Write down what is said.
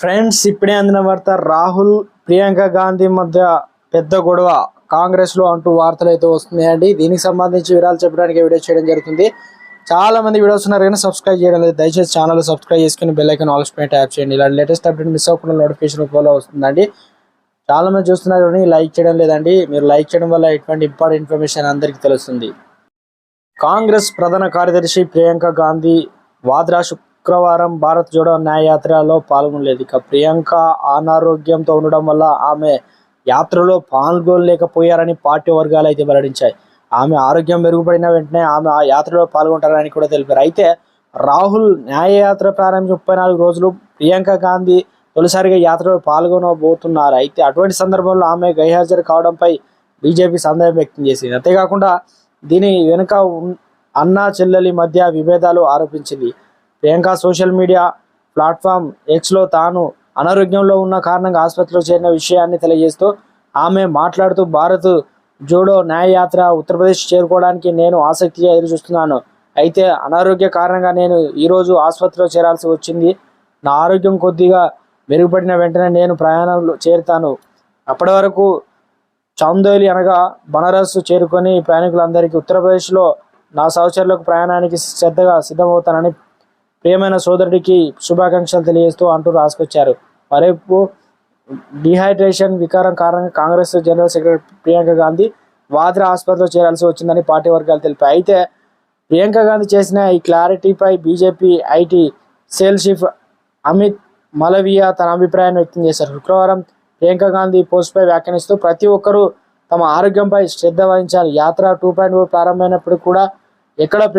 Friends ఇప్పుడే అందిన వార్త రాహుల్ ప్రియాంక గాంధీ మధ్య పెద్ద గొడవ. కాంగ్రెస్లో అంటూ వార్తలు అయితే వస్తున్నాయండి. దీనికి సంబంధించి వివరాలు చెప్పడానికి వీడియో చేయడం జరుగుతుంది. చాలా మంది వీడియోస్ ఉన్నారు కానీ సబ్స్క్రైబ్ చేయడం లేదు. దయచేసి ఛానల్ సబ్స్క్రైబ్ చేసుకుని బెల్లైకన్ ఆల్స్ పైన ట్యాప్ చేయండి. ఇలాంటి లేటెస్ట్ అప్డేట్ మిస్ అవ్వకుండా నోటిఫికేషన్ రూపంలో వస్తుందండి. చాలా మంది చూస్తున్నారు కానీ లైక్ చేయడం లేదండి. మీరు లైక్ చేయడం వల్ల ఎటువంటి ఇంపార్టెంట్ ఇన్ఫర్మేషన్ అందరికీ తెలుస్తుంది. కాంగ్రెస్ ప్రధాన కార్యదర్శి ప్రియాంక గాంధీ వాద్రా శుక్రవారం భారత్ జోడో న్యాయయాత్రలో పాల్గొనలేదు. ఇక ప్రియాంక అనారోగ్యంతో ఉండడం వల్ల ఆమె యాత్రలో పాల్గొనలేకపోయారని పార్టీ వర్గాలు అయితే వెల్లడించాయి. ఆమె ఆరోగ్యం మెరుగుపడిన వెంటనే ఆమె ఆ యాత్రలో పాల్గొంటారని కూడా తెలిపారు. అయితే రాహుల్ న్యాయయాత్ర ప్రారంభించి ముప్పై నాలుగు రోజులు ప్రియాంక గాంధీ తొలిసారిగా యాత్రలో పాల్గొనబోతున్నారు. అయితే అటువంటి సందర్భంలో ఆమె గైహాజరు కావడంపై బీజేపీ సందేహం వ్యక్తం చేసింది. అంతేకాకుండా దీని వెనుక అన్నా చెల్లెలి మధ్య విభేదాలు ఆరోపించింది. ప్రియాంక సోషల్ మీడియా ప్లాట్ఫామ్ ఎక్స్లో తాను అనారోగ్యంలో ఉన్న కారణంగా ఆసుపత్రిలో చేరిన విషయాన్ని తెలియజేస్తూ ఆమె మాట్లాడుతూ భారత్ జోడో న్యాయయాత్ర ఉత్తరప్రదేశ్ చేరుకోవడానికి నేను ఆసక్తిగా ఎదురుచూస్తున్నాను. అయితే అనారోగ్య కారణంగా నేను ఈరోజు ఆసుపత్రిలో చేరాల్సి వచ్చింది. నా ఆరోగ్యం కొద్దిగా మెరుగుపడిన వెంటనే నేను ప్రయాణంలో చేరుతాను. అప్పటి వరకు చౌందోలి అనగా బనారస్ చేరుకొని ప్రయాణికులందరికీ ఉత్తరప్రదేశ్లో నా సహచరులకు ప్రయాణానికి శ్రద్ధగా సిద్ధమవుతానని ప్రియమైన సోదరుడికి శుభాకాంక్షలు తెలియజేస్తూ అంటూ రాసుకొచ్చారు. మరేపు డిహైడ్రేషన్ వికారం కారణంగా Congress general secretary Priyanka Gandhi Vadra ఆసుపత్రిలో చేరాల్సి వచ్చిందని పార్టీ వర్గాలు తెలిపాయి. అయితే ప్రియాంక గాంధీ చేసిన ఈ క్లారిటీపై BJP IT cell chief Amit Malviya తన అభిప్రాయాన్ని వ్యక్తం చేశారు. శుక్రవారం ప్రియాంక గాంధీ పోస్టుపై వ్యాఖ్యానిస్తూ ప్రతి ఒక్కరూ తమ ఆరోగ్యంపై శ్రద్ధ వహించాలి. యాత్ర టూ పాయింట్ ప్రారంభమైనప్పుడు కూడా ఎక్కడ ప్రియాంక